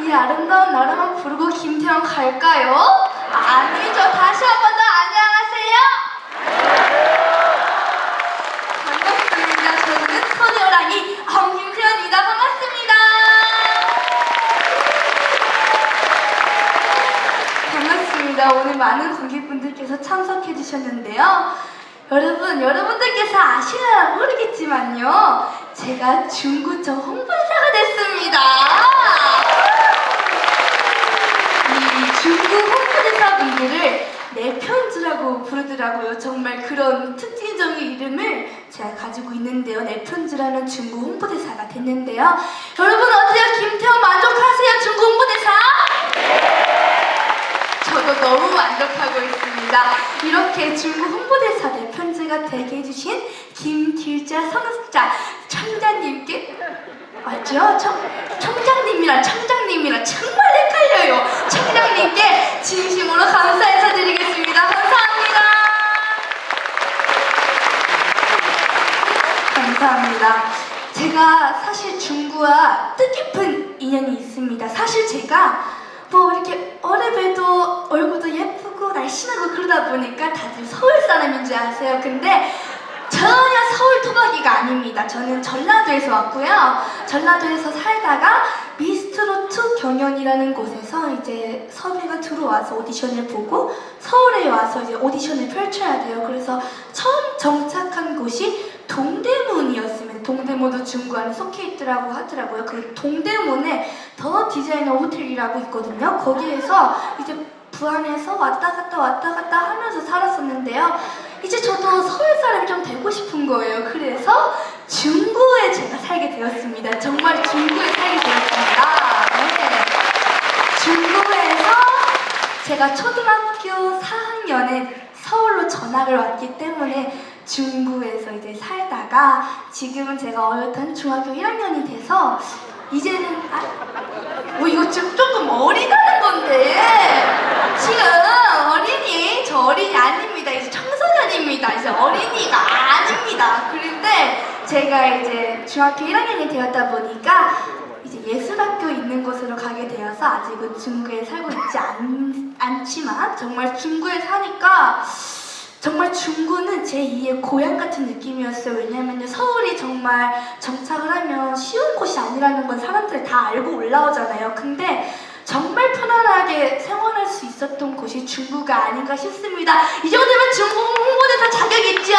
이 아름다운 나라만 부르고 김태형 갈까요? 아니죠. 다시 한 번 더 안녕하세요. 반갑습니다. 저는 소녀랑이 엄김태현입니다. 반갑습니다. 반갑습니다. 오늘 많은 관객분들께서 참석해 주셨는데요. 여러분, 여러분들께서 아시나 모르겠지만요. 제가 중구청 홍보대사가 됐습니다. 이 중구 홍보대사 분들을 내편주라고 부르더라고요. 정말 그런 특징적인 이름을 제가 가지고 있는데요. 내편주라는 중구 홍보대사가 됐는데요. 여러분 어때요? 김태형 만족하세요? 중구 홍보대사? 저도 너무 만족하고 있습니다. 이렇게 중국 홍보대사 대편지가 되게 해주신 김길자 청자님께 맞죠? 청, 청장님이랑 청장님이랑 정말 헷갈려요. 청장님께 진심으로 감사 인사드리겠습니다. 감사합니다. 감사합니다. 제가 사실 중구와 뜻깊은 인연이 있습니다. 사실 제가 뭐 이렇게 어레봬도 얼굴도 예쁘고 날씬하고 그러다 보니까 다들 서울 사람인 줄 아세요. 근데 아닙니다. 저는 전라도에서 왔고요. 전라도에서 살다가 미스트로트 경연이라는 곳에서 이제 섭외가 들어와서 오디션을 보고 서울에 와서 이제 오디션을 펼쳐야 돼요. 그래서 처음 정착한 곳이 동대문이었습니다. 동대문도 중구 안에 속해 있더라고 하더라고요. 그 동대문에 더 디자이너 호텔이라고 있거든요. 거기에서 이제 부안에서 왔다 갔다 왔다 갔다 하면서 살았었는데요. 이제 저도 서울 사람이 좀 되고 싶은 거예요. 그래서 중구에 제가 살게 되었습니다. 정말 중구에 살게 되었습니다. 네. 중구에서 제가 초등학교 4학년에 서울로 전학을 왔기 때문에 중구에서 이제 살다가 지금은 제가 어엿한 중학교 1학년이 돼서 이제는 아, 뭐 이거 좀 조금 어리다는 건데 지금 어린이 저 어린이 아닙니다 이제 청 소년입니다 이제 어린이가 아닙니다 그런데 제가 이제 중학교 1학년이 되었다 보니까 이제 예술학교 있는 곳으로 가게 되어서 아직은 중구에 살고 있지 않, 않지만 정말 중구에 사니까 정말 중구는 제 2의 고향 같은 느낌이었어요. 왜냐면요 서울이 정말 정착을 하면 쉬운 곳이 아니라는 건 사람들이 다 알고 올라오잖아요. 근데 정말 편안하게 생활할 수 있었던 곳이 중구가 아닌가 싶습니다. 이 정도면 중구 홍보대사 자격 있죠?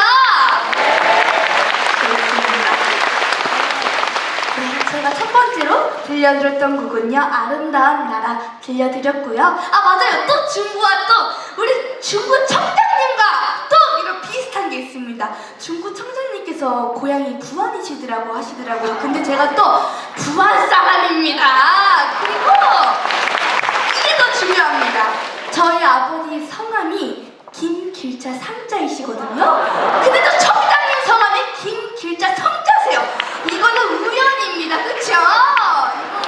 그렇습니다. 네, 제가 첫 번째로 들려드렸던 곡은요 아름다운 나라 들려드렸고요 아 맞아요 또 중구와 또 우리 이런 비슷한 게 있습니다. 중구 청장님께서 고향이 부안이시더라고 하시더라고요. 근데 제가 또 부안 사람입니다. 그리고 이게 더 중요합니다. 저희 아버지 성함이 김길자 상자이시거든요. 근데 또 청장님 성함이 김길자 성자세요. 이거는 우연입니다. 그쵸?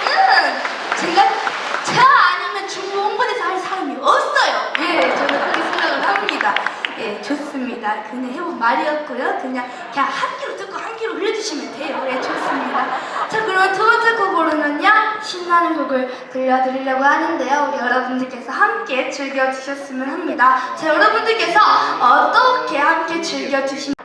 이거는 제가 저 아니면 중국 홍보대사 할 사람이 없어요. 예, 저는 그렇게 생각을 합니다. 예, 좋습니다. 그냥 해본 말이었고요. 그냥 그냥 한 귀로 듣고 한 귀로 흘려주시면 돼요. 예, 좋습니다. 자, 그럼 두 번째 곡으로는요. 신나는 곡을 들려드리려고 하는데요. 우리 여러분들께서 함께 즐겨주셨으면 합니다. 자, 여러분들께서 어떻게 함께 즐겨주시면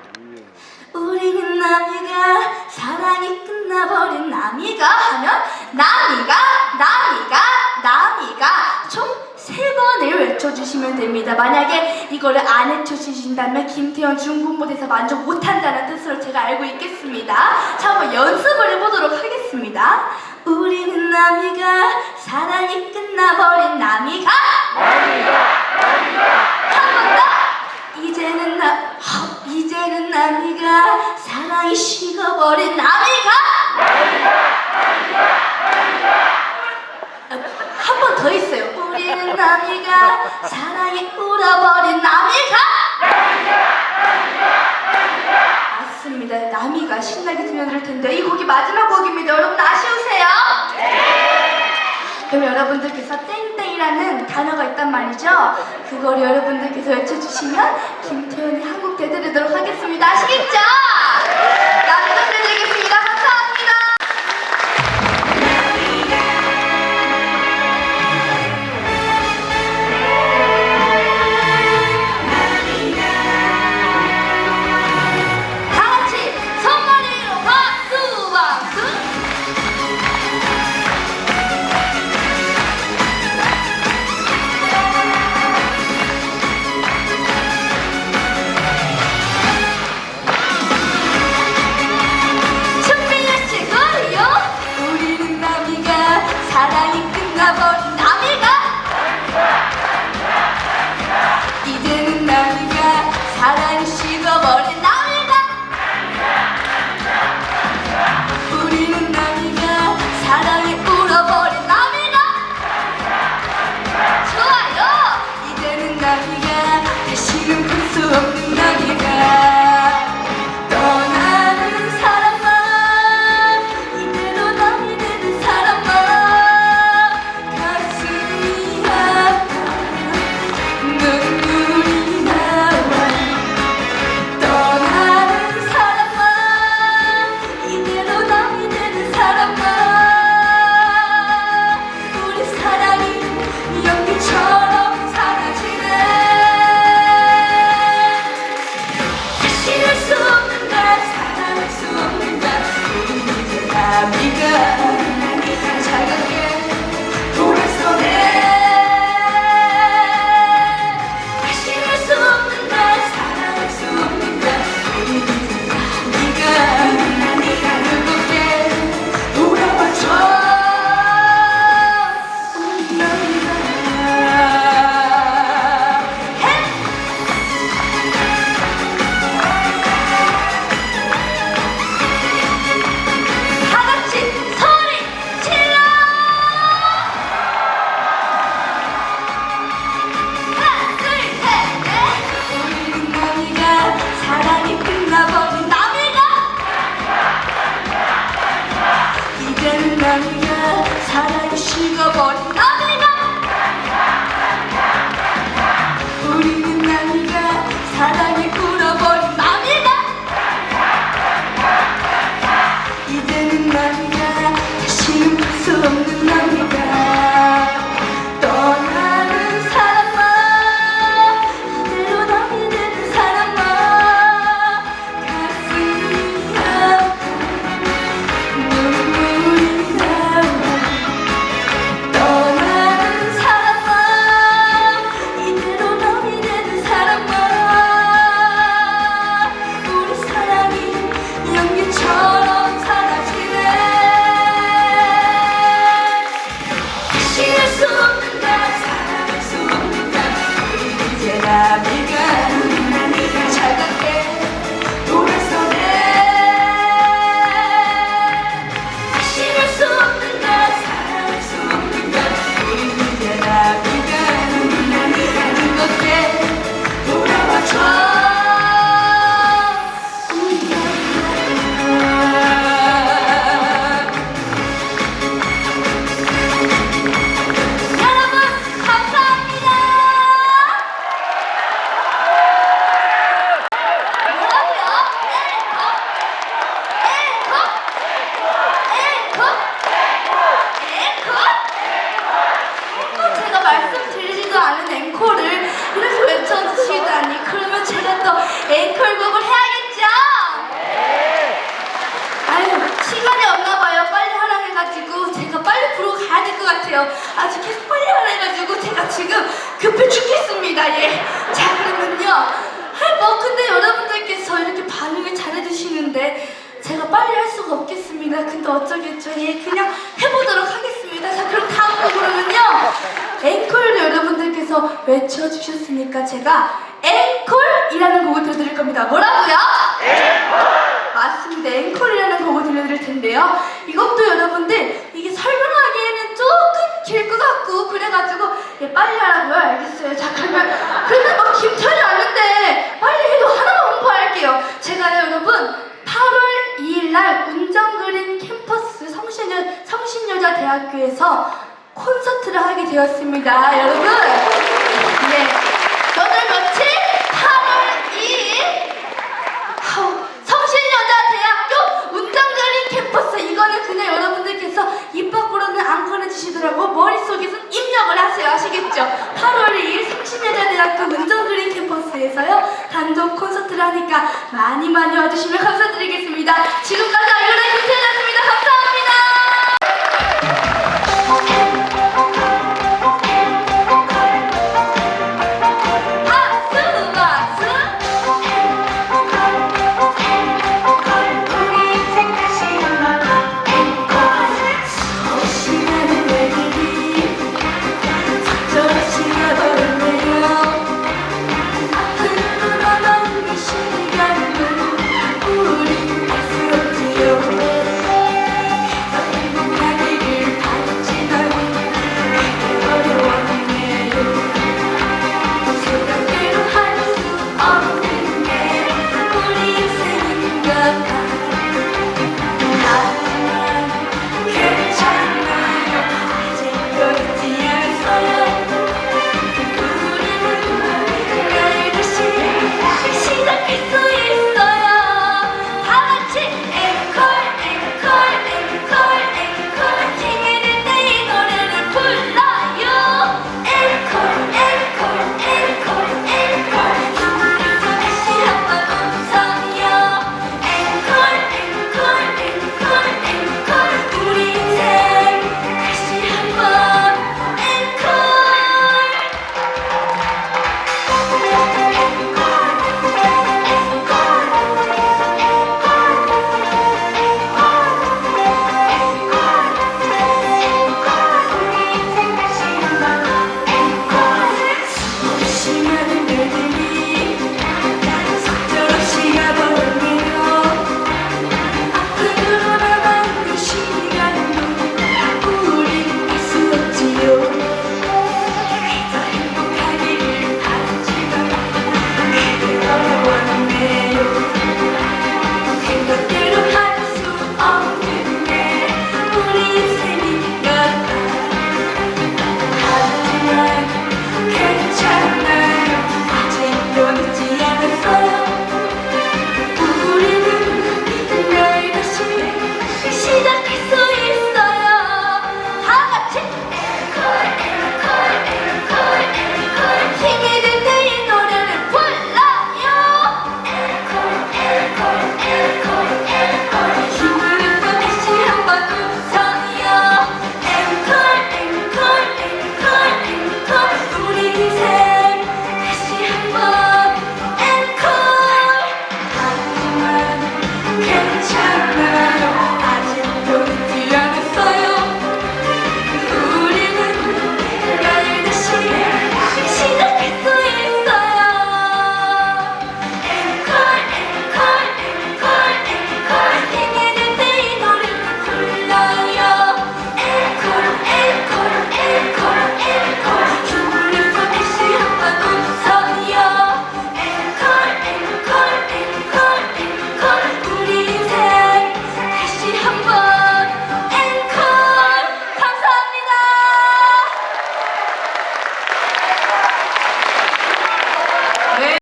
우리는 남이가 사랑이 끝나버린 남이가 하면 남이가 남이가 남이가 총 세 번을 외쳐주시면 됩니다. 만약에 이거를 안 외쳐주신다면 김태현 중국무대에서 만족 못한다는 뜻으로 제가 알고 있겠습니다. 자 한번 연습을 해보도록 하겠습니다. 우리는 남이가 사랑이 끝나버린 남이가 한번 더. 이제는 나 헉, 이제는 남이가 사랑이 식어버린 남이가 한번 더 있어요. 우리는 남이가 사랑이 울어버린 남이가 맞습니다. 남이가 신나게 들려드릴 텐데 이 곡이 마지막 곡입니다. 여러분 아쉬우세요? 그럼 여러분들께서 땡땡이라는 단어가 있단 말이죠. 그걸 여러분들께서 외쳐주시면 김태현이 한국 되드리도록 하겠습니다. 아시겠죠? 아주 계속 빨리 하라 해가지고 제가 지금 급해 죽겠습니다. 예. 자, 그러면요. 아, 뭐, 근데 여러분들께서 이렇게 반응을 잘해주시는데 제가 빨리 할 수가 없겠습니다. 근데 어쩌겠죠. 예, 그냥 해보도록 하겠습니다. 자, 그럼 다음 곡으로는요. 앵콜을 여러분들께서 외쳐주셨으니까 제가 앵콜이라는 곡을 들려드릴 겁니다. 뭐라고요? 맞습니다. 앵콜이라는 곡을 들려드릴 텐데요. 이것도 여러분들 그래가지고 예, 빨리 하라고요. 알겠어요. 자 그러면 그러면 뭐 김철이 왔는데 빨리 해도 하나만 홍보할게요. 제가요 여러분 8월 2일 날 운정그린 캠퍼스 성신여, 성신여자 대학교에서 콘서트를 하게 되었습니다. 여러분. 네. 오늘 며칠? 8월 2일 아우, 성신여자대학교 운정그린 캠퍼스 이거는 그냥 여러분들께서 입 밖으로는 안 꺼내주시더라고 머릿속에선 입력을 하세요 아시겠죠? 8월 2일 성신여자대학교 운정그린 캠퍼스에서요 단독 콘서트를 하니까 많이 많이 와주시면 감사드리겠습니다. 지금까지